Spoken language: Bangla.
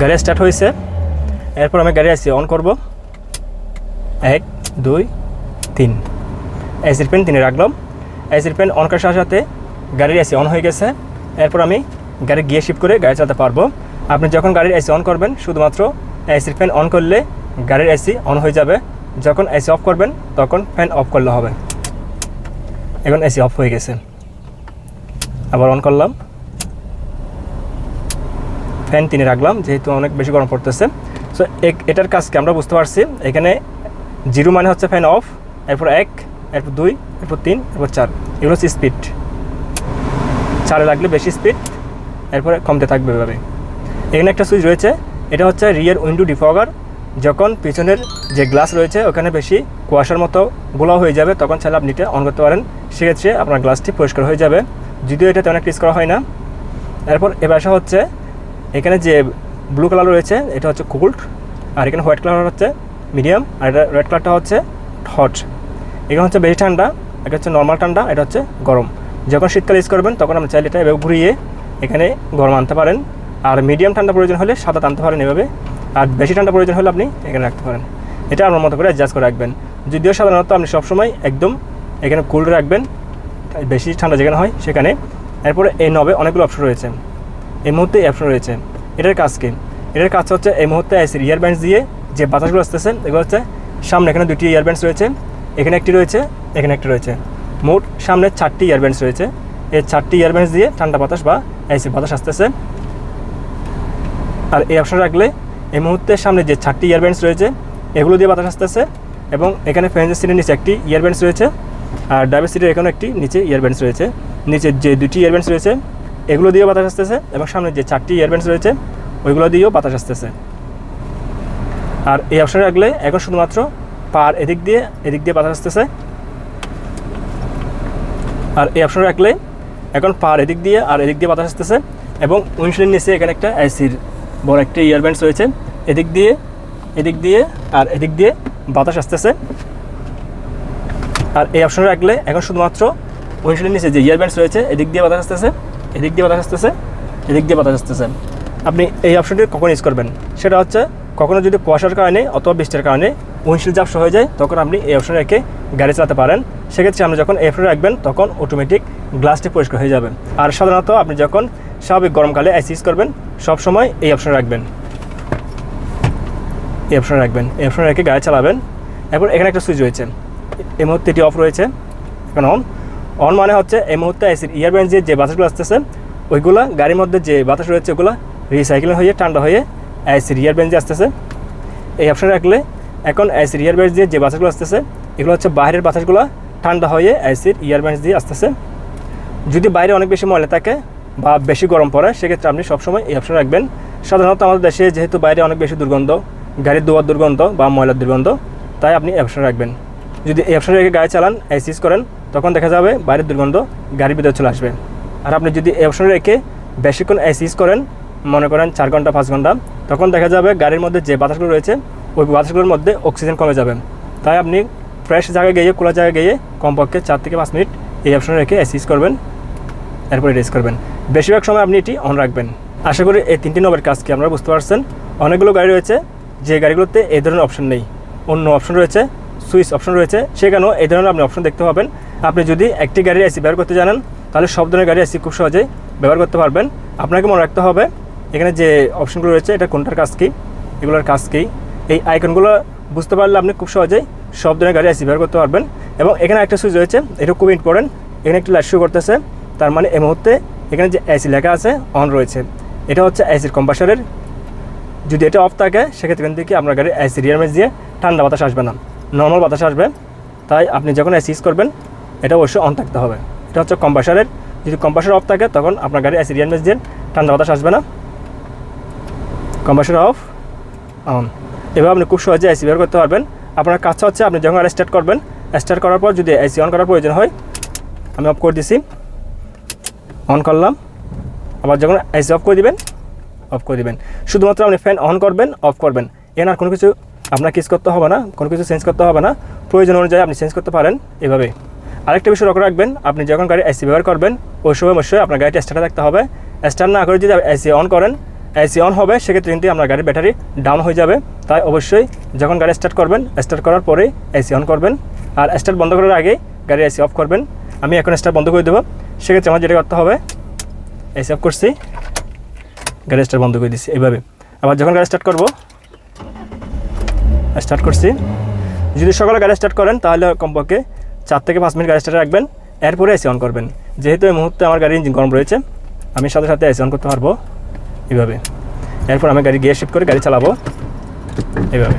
গাড়ি স্টার্ট হয়েছে এরপর আমি গাড়ি এসি অন করব। এক, দুই, তিন। এসির পেন তিনে রাখলাম। এসির পেন অন করার সাথে সাথে গাড়ির এসি অন হয়ে গেছে। এরপর আমি গাড়ি গিয়ে শিফট করে গাড়ি চালাতে পারব। আপনি যখন গাড়ির এসি অন করবেন, শুধুমাত্র এসির ফ্যান অন করলে গাড়ির এসি অন হয়ে যাবে। যখন এসি অফ করবেন, তখন ফ্যান অফ করলে হবে। এখন এসি অফ হয়ে গেছে। আবার অন করলাম। ফ্যান তিনে রাখলাম, যেহেতু অনেক বেশি গরম পড়তেছে। সো এক এটার কাজকে আমরা বুঝতে পারছি? এখানে জিরো মানে হচ্ছে ফ্যান অফ এরপর এক, এরপর দুই, এরপর তিন, এরপর চার। এগুলো হচ্ছে স্পিড চারে লাগলে বেশি স্পিড এরপরে কমতে থাকবে এভাবে। এখানে একটা সুইচ রয়েছে, এটা হচ্ছে রিয়ার উইন্ডো ডিফগার যখন পিছনের যে গ্লাস রয়েছে, ওখানে বেশি কুয়াশার মতো গোলা হয়ে যাবে, তখন চাইলে আপনি এটা অন করতে পারেন। সেক্ষেত্রে আপনার গ্লাসটি পরিষ্কার হয়ে যাবে। যদিও এটা তেমন একটা ইউজ করা হয় না। এরপর এবার আসা হচ্ছে এখানে যে ব্লু কালার রয়েছে, এটা হচ্ছে কুল্ড আর এখানে হোয়াইট কালার হচ্ছে মিডিয়াম আর এটা রেড কালারটা হচ্ছে হট এখানে হচ্ছে বেশি ঠান্ডা, এটা হচ্ছে নর্মাল ঠান্ডা, এটা হচ্ছে গরম। যখন শীতকালে ইউজ করবেন, তখন আপনি চাইলে এটা এভাবে ঘুরিয়ে এখানে গরম আনতে পারেন। আর মিডিয়াম ঠান্ডা প্রয়োজন হলে সাদা টানতে পারেন এভাবে, আর বেশি ঠান্ডা প্রয়োজন হলে আপনি এখানে রাখতে পারেন। এটা আপনার মতো করে অ্যাডজাস্ট করে রাখবেন। যদিও সাধারণত আপনি সবসময় একদম এখানে কুল রাখবেন বেশি ঠান্ডা যেখানে হয় সেখানে। এরপরে এই নবে অনেকগুলো অপশন রয়েছে। এই মুহূর্তে এই অপশন রয়েছে। এটার কাজ কি? এটার কাজ হচ্ছে এই মুহূর্তে এসির ইয়ারব্যান্ডস দিয়ে যে বাতাসগুলো আসতেছে, এগুলো হচ্ছে সামনে এখানে দুটি ইয়ারব্যান্ডস রয়েছে, এখানে একটি রয়েছে, এখানে একটি রয়েছে। মোট সামনে চারটি ইয়ারব্যান্ডস রয়েছে। এই চারটি ইয়ারব্যান্ডস দিয়ে ঠান্ডা বাতাস বা এসির বাতাস আসতেছে। আর এই অপশন রাখলে এই মুহূর্তে সামনে যে চারটি ইয়ারব্যান্ডস রয়েছে, এগুলো দিয়ে বাতাস আসতেছে এবং এখানে ফ্যানের সিটের নিচে একটি ইয়ারব্যান্ডস রয়েছে, আর ড্রাইভার সিটের এখানে একটি নিচে ইয়ারব্যান্ডস রয়েছে। নিচে যে দুটি ইয়ারব্যান্ডস রয়েছে এগুলো দিয়েও বাতাস আসতেছে এবং সামনে যে চারটি ইয়ারব্যান্ডস রয়েছে, ওইগুলো দিয়েও বাতাস আসতেছে। আর এই অপশন রাখলে এখন শুধুমাত্র পার এদিক দিয়ে এদিক দিয়ে বাতাস আসতেছে। আর এই অপশন রাখলে এখন পার এদিক দিয়ে আর এদিক দিয়ে বাতাস আসতেছে এবং উইন্ডশিল্ডের নিচে এখানে একটা এসির বড় একটা ইয়ারব্যান্ডস রয়েছে। এদিক দিয়ে এদিক দিয়ে আর এদিক দিয়ে বাতাস আসতেছে। আর এই অপশন রাখলে এখন শুধুমাত্র উইন্ডশিল্ডের নিচে যে ইয়ারব্যান্ডস রয়েছে, এদিক দিয়ে বাতাস আসতেছে। এদিক দিয়ে বাতাস আসতেছে, এদিক দিয়ে বাতাস আসতেছে। আপনি এই অপশনটি কখন ইউজ করবেন? সেটা হচ্ছে, কখনো যদি কুয়াশার কারণে অথবা বৃষ্টির কারণে উইন্ডশিল্ড জাপসা হয়ে যায়, তখন আপনি এই অপশন রেখে গাড়ি চালাতে পারেন। সেক্ষেত্রে আপনি যখন এই রাখবেন, তখন অটোমেটিক গ্লাসটি পরিষ্কার হয়ে যাবে। আর সাধারণত আপনি যখন স্বাভাবিক গরমকালে আইসি ইউজ করবেন সবসময় এই অপশন রাখবেন। এই অপশন রাখবেন, এই অপশন রেখে গাড়ি চালাবেন। এরপর এখানে একটা সুইচ রয়েছে। এই মুহূর্তে এটি অফ রয়েছে। এখন অন অন মানে হচ্ছে এই মুহূর্তে এসির ইয়ারব্যান্ড যে যে বাতাসগুলো আসতেছে, ওইগুলা গাড়ির মধ্যে যে বাতাস রয়েছে, ওগুলো রিসাইকেলিং হয়ে, ঠান্ডা হয়ে এসির ইয়ারব্যান্ড যে আসতেছে, এই অপশন রাখলে এখন এসির ইয়ারব্যান্ড দিয়ে যে বাতাসগুলো আসতেছে, এগুলো হচ্ছে বাইরের বাতাসগুলো ঠান্ডা হয়ে এসির ইয়ারব্যান্ড দিয়ে আসতেছে। যদি বাইরে অনেক বেশি ময়লা থাকে বা বেশি গরম পড়ে, সেক্ষেত্রে আপনি সবসময় এই অপশন রাখবেন। সাধারণত আমাদের দেশে যেহেতু বাইরে অনেক বেশি দুর্গন্ধ, গাড়ির দোয়ার দুর্গন্ধ বা ময়লার দুর্গন্ধ, তাই আপনি অপশন রাখবেন। যদি এই অপশন রেখে গাড়ি চালান এসিস করেন তখন দেখা যাবে বাইরের দুর্গন্ধ গাড়ির ভিতরে চলে আসবে। আর আপনি যদি এই অপশন রেখে বেশিক্ষণ এসিস করেন, মনে করেন চার ঘণ্টা, পাঁচ ঘণ্টা, তখন দেখা যাবে গাড়ির মধ্যে যে বাতাসগুলো রয়েছে, ওই বাতাসগুলোর মধ্যে অক্সিজেন কমে যাবে। তাই আপনি ফ্রেশ জায়গায় গিয়ে খোলা জায়গায় গিয়ে কমপক্ষে চার থেকে পাঁচ মিনিট এই অপশন রেখে এসিস করবেন, এরপরে রেস করবেন। বেশিরভাগ সময় আপনি এটি অন রাখবেন। আশা করি এই তিনটি নবের কাজ কি আপনারা বুঝতে পারছেন? অনেকগুলো গাড়ি রয়েছে, যে গাড়িগুলোতে এই ধরনের অপশন নেই। অন্য অপশন রয়েছে সুইচ অপশন রয়েছে, সেখানেও এই ধরনের আপনি অপশন দেখতে পাবেন। আপনি যদি একটি গাড়ির এসি ব্যবহার করতে জানেন, তাহলে সব ধরনের গাড়ি এসি খুব সহজেই ব্যবহার করতে পারবেন। আপনাকে মনে রাখতে হবে, এখানে যে অপশনগুলো রয়েছে, এটা কোনটার কাজ কী, এগুলোর কাজ কী, এই আইকনগুলো বুঝতে পারলে আপনি খুব সহজেই সব ধরনের গাড়ি এসি ব্যবহার করতে পারবেন। এবং এখানে একটা সুইচ রয়েছে, এটা খুব ইম্পর্টেন্ট এখানে একটি লাইট শো করতেছে, তার মানে এই মুহূর্তে এখানে যে এসি লেখা আছে অন রয়েছে। এটা হচ্ছে এসির কম্পাসারের যদি এটা অফ থাকে, সেক্ষেত্রে এখান থেকে আপনার গাড়ির এসি রিয়ারমেজ দিয়ে ঠান্ডা বাতাস আসবে না। নর্মাল বাতাস আসবে। তাই আপনি যখন এসি ইউজ করবেন এটা অবশ্যই অন থাকতে হবে। এটা হচ্ছে কম্পাসারের যদি কম্পাসার অফ থাকে, তখন আপনার গাড়ি এসি রিয়ারমেজ দিয়ে ঠান্ডা বাতাস আসবে না। কম্পাসার অফ অন এভাবে আপনি খুব সহজে এসি বের করতে পারবেন। আপনার কাজটা হচ্ছে আপনি যখন স্টার্ট করবেন স্টার্ট করার পর যদি এসি অন করার প্রয়োজন হয়, আমি অফ করে দিছি। অন করলাম। আবার যখন এসি অফ করে দিবেন অফ করে দিবেন। শুধুমাত্র আপনি ফ্যান অন করবেন অফ করবেন। এখানে আর কোনো কিছু আপনার কিস করতে হবে না, কোনো কিছু চেঞ্জ করতে হবে না। প্রয়োজন অনুযায়ী আপনি চেঞ্জ করতে পারেন এভাবে আরেকটা বিষয় লক্ষ্য রাখবেন, আপনি যখন গাড়ি এসি ব্যবহার করবেন, ওই সময় অবশ্যই আপনার গাড়িটা স্টার্টে থাকতে হবে। স্টার্ট না করে যদি এসি অন করেন এসি অন হবে, সেক্ষেত্রে কিন্তু আপনার গাড়ির ব্যাটারি ডাউন হয়ে যাবে। তাই অবশ্যই যখন গাড়ি স্টার্ট করবেন স্টার্ট করার পরেই এসি অন করবেন। আর স্টার্ট বন্ধ করার আগে গাড়ি এসি অফ করবেন। আমি এখন স্টার্ট বন্ধ করে দেবো। সেক্ষেত্রে আমার যেটা করতে হবে এসি অফ করছি। গাড়ি স্টার্ট বন্ধ করে দিচ্ছি এইভাবে। আবার যখন গাড়ি স্টার্ট করব স্টার্ট করছি। যদি সকালে গাড়ি স্টার্ট করেন, তাহলে কমপক্ষে চার থেকে পাঁচ মিনিট গাড়ি স্টার্টে রাখবেন, এরপরে এসি অন করবেন। যেহেতু এই মুহূর্তে আমার গাড়ির ইঞ্জিন গরম রয়েছে, আমি সাথে সাথে এসি অন করতে পারব। এভাবে। এরপর আমি গাড়ি গিয়ে শিফট করে গাড়ি চালাবো। এইভাবে